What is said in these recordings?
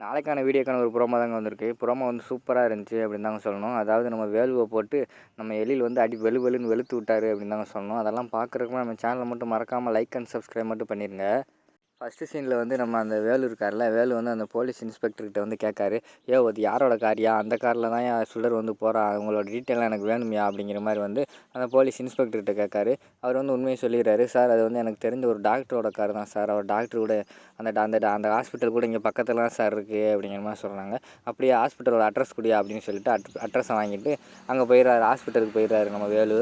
நாளைக்கான வீடியோக்கான ஒரு ப்ரோமோ தாங்க வந்திருக்கு. ப்ரோமோ வந்து சூப்பராக இருந்துச்சு அப்படின்னு தாங்க சொல்லணும். அதாவது நம்ம வேலுவை போட்டு நம்ம எழில் வந்து அடி வெளு வெளுன்னு வெளுத்து விட்டாரு அப்படின்னு தாங்க சொல்லணும். அதெல்லாம் பார்க்குறதுக்கு நம்ம சேனலை மட்டும் மறக்காமல் லைக் அண்ட் சப்ஸ்கிரைப் மட்டும் பண்ணிடுங்க ஃபஸ்ட்டு சீனில் வந்து நம்ம அந்த வேலு இருக்கார்ல வேலு வந்து அந்த போலீஸ் இன்ஸ்பெக்டர்கிட்ட வந்து கேட்காரு ஏ அது யாரோட காரியா அந்த காரில் தான் என் சுடர் வந்து போகிறா உங்களோட டீட்டெயிலாம் எனக்கு வேணுமையா? அப்படிங்கிற மாதிரி வந்து அந்த போலீஸ் இன்ஸ்பெக்டர்கிட்ட கேட்காரு. அவர் வந்து உண்மையை சொல்லிடுறாரு சார் அது வந்து எனக்கு தெரிஞ்ச ஒரு டாக்டரோட கார் தான் சார். அவர் டாக்டர் கூட அந்த அந்த அந்த ஹாஸ்பிட்டல் கூட இங்கே பக்கத்தில் தான் சார் இருக்குது அப்படிங்கிற மாதிரி சொல்கிறாங்க அப்படியே ஹாஸ்பிட்டலோட அட்ரஸ் குடியா? அப்படின்னு சொல்லிட்டு அட் அட்ரஸை வாங்கிட்டு அங்கே போயிடுறாரு ஹாஸ்பிட்டலுக்கு போயிடுறாரு நம்ம வேலு.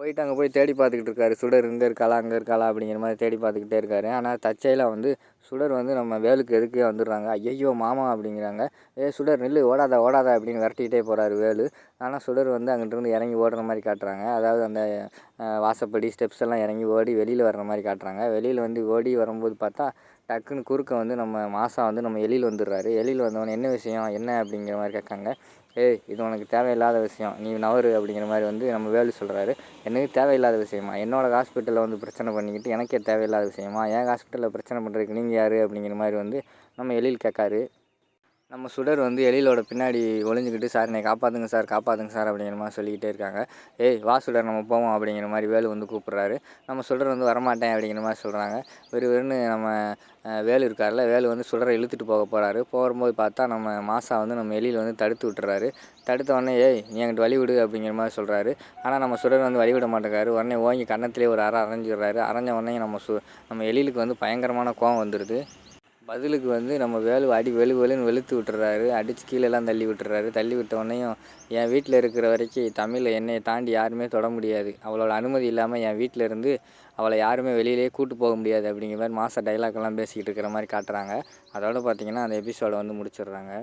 போயிட்டு அங்கே போய் தேடி பார்த்துக்கிட்டு இருக்காரு. சுடர் இங்கே இருக்காளா அங்கே இருக்காளா அப்படிங்கிற மாதிரி தேடி பார்த்துக்கிட்டே இருக்காரு. ஆனால் தச்சையில் வந்து சுடர் வந்து நம்ம வேலுக்கு எதுக்கே வந்துடுறாங்க. ஐயையோ மாமா அப்படிங்கிறாங்க. ஏ சுடர் நில்லு ஓடாத ஓடாத அப்படின்னு விரட்டிக்கிட்டே போகிறாரு வேலு. ஆனால் சுடர் வந்து அங்கிட்டிருந்து இறங்கி ஓடுற மாதிரி காட்டுறாங்க. அதாவது அந்த வாசப்படி ஸ்டெப்ஸ் எல்லாம் இறங்கி ஓடி வெளியில் வர்ற மாதிரி காட்டுறாங்க. வெளியில் வந்து ஓடி வரும்போது பார்த்தா டக்குன்னு குறுக்க வந்து நம்ம மாதம் வந்து நம்ம எழில் வந்துடுறாரு. எழில் வந்தவன் என்ன விஷயம்? என்ன அப்படிங்கிற மாதிரி கேட்காங்க. ஏய் இது உனக்கு தேவையில்லாத விஷயம். நீ நவரு அப்படிங்கிற மாதிரி வந்து நம்ம வேலு சொல்கிறாரு எனக்கு தேவையில்லாத விஷயமா? என்னோடய ஹாஸ்பிட்டலில் வந்து பிரச்சனை பண்ணிக்கிட்டு எனக்கே தேவையில்லாத விஷயமா? என் ஹாஸ்பிட்டலில் பிரச்சனை பண்ணுறதுக்கு நீங்கள் யார்? அப்படிங்கிற மாதிரி வந்து நம்ம எழில் கேட்காரு. நம்ம சுடர் வந்து எழிலோட பின்னாடி ஒளிஞ்சிக்கிட்டு சார் என்னை காப்பாற்றுங்க சார் காப்பாற்றுங்க சார் அப்படிங்கிற மாதிரி சொல்லிக்கிட்டே இருக்காங்க. ஏய் வா சுடர் நம்ம போவோம் அப்படிங்கிற மாதிரி வேலு வந்து கூப்பிட்றாரு. நம்ம சுடர் வந்து வரமாட்டேன் அப்படிங்கிற மாதிரி சொல்கிறாங்க வெறு வெறுன்னு நம்ம வேலு இருக்கார்ல வேலு வந்து சுடரை இழுத்துட்டு போக போகிறாரு போகும்போது பார்த்தா நம்ம மாசா வந்து நம்ம எழில் வந்து தடுத்து விட்டுறாரு. தடுத்த உடனே ஏய் நீ எங்கிட்ட வழி விடு அப்படிங்கிற மாதிரி சொல்கிறாரு ஆனால் நம்ம சுடர் வந்து வழி விட மாட்டேங்காரு உடனே ஓங்கி கன்னத்திலே ஒரு அரை அரைஞ்சிடுறாரு. அரைஞ்ச உடனே நம்ம சு நம்ம எழிலுக்கு வந்து பயங்கரமான கோவம் வந்துடுது பதிலுக்கு வந்து நம்ம வேலு அடி வெளு வெளுன்னு வெளுத்து விட்டுறாரு. அடித்து கீழெல்லாம் தள்ளி விட்டுறாரு. தள்ளி விட்ட உடனேயும் என் வீட்டில் இருக்கிற வரைக்கும் தமிழில் என்னையை தாண்டி யாருமே தொட முடியாது. அவளோட அனுமதி இல்லாமல் என் வீட்டில் இருந்து அவளை யாருமே வெளியிலேயே கூட்டு போக முடியாது அப்படிங்கிற மாதிரி மாத டைலாக்லாம் பேசிக்கிட்டு இருக்கிற மாதிரி காட்டுறாங்க. அதோட பார்த்திங்கன்னா அந்த எபிசோடை வந்து முடிச்சிடுறாங்க.